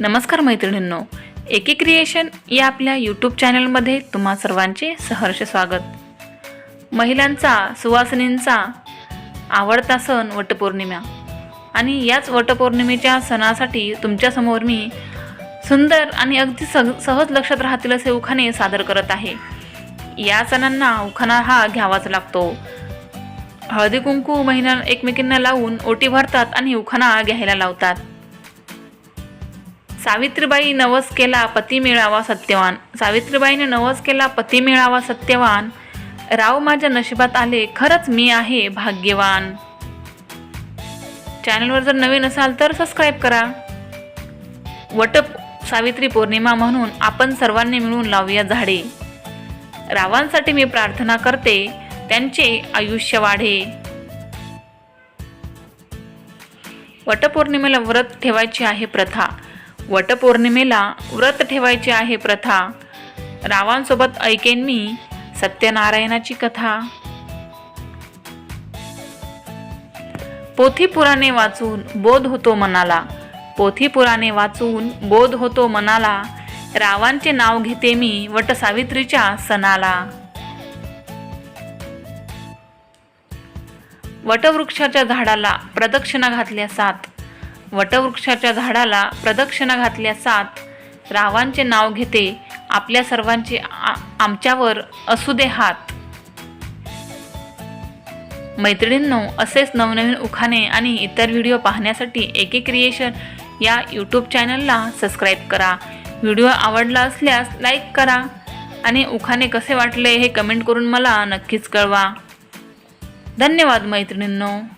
नमस्कार मैत्रिणींनो एके क्रिएशन या आपल्या यूट्यूब चॅनलमध्ये तुम्हा सर्वांचे सहर्ष स्वागत. महिलांचा सुवासिनींचा आवडता सण वटपौर्णिमा. आणि याच वटपौर्णिमेच्या सणासाठी तुमच्यासमोर मी सुंदर आणि अगदी सह सहज लक्षात राहतील असे उखाणे सादर करत आहे. या सणांना उखाणा हा घ्यावाच लागतो. हळदी कुंकू महिना एकमेकींना लावून ओटी भरतात आणि उखाणा घ्यायला लावतात. सावित्रीबाई नवस केला पती मिळावा सत्यवान. सावित्रीबाईने नवस केला पती मिळावा सत्यवान. राव माझ्या नशिबात आले खरंच मी आहे भाग्यवान. चॅनलवर जर नवीन असाल तर सबस्क्राईब करा. वट सावित्री पौर्णिमा म्हणून आपण सर्वांनी मिळून लावूया झाडे. रावांसाठी मी प्रार्थना करते त्यांचे आयुष्य वाढे. वटपौर्णिमेला व्रत ठेवायची आहे प्रथा. वटपौर्णिमेला व्रत ठेवायची आहे प्रथा. रावांसोबत ऐकेन मी सत्यनारायणाची कथा. पोथी पुराणे वाचून बोध होतो मनाला. पोथी पुराणे वाचून बोध होतो मनाला. रावांचे नाव घेते मी वटसावित्रीच्या सणाला. वटवृक्षाच्या झाडाला प्रदक्षिणा घातल्या सात. वटवृक्षाच्या झाडाला प्रदक्षिणा घातल्या सात रावांचे नाव घेते आपल्या सर्वांचे आ- आमच्यावर असू दे हात. मैत्रिणींनो असेच नवनवीन उखाणे आणि इतर व्हिडिओ पाहण्यासाठी एके क्रिएशन या यूट्यूब चॅनलला सबस्क्राईब करा. व्हिडिओ आवडला असल्यास लाईक करा आणि उखाणे कसे वाटले हे कमेंट करून मला नक्कीच कळवा. धन्यवाद मैत्रिणींनो.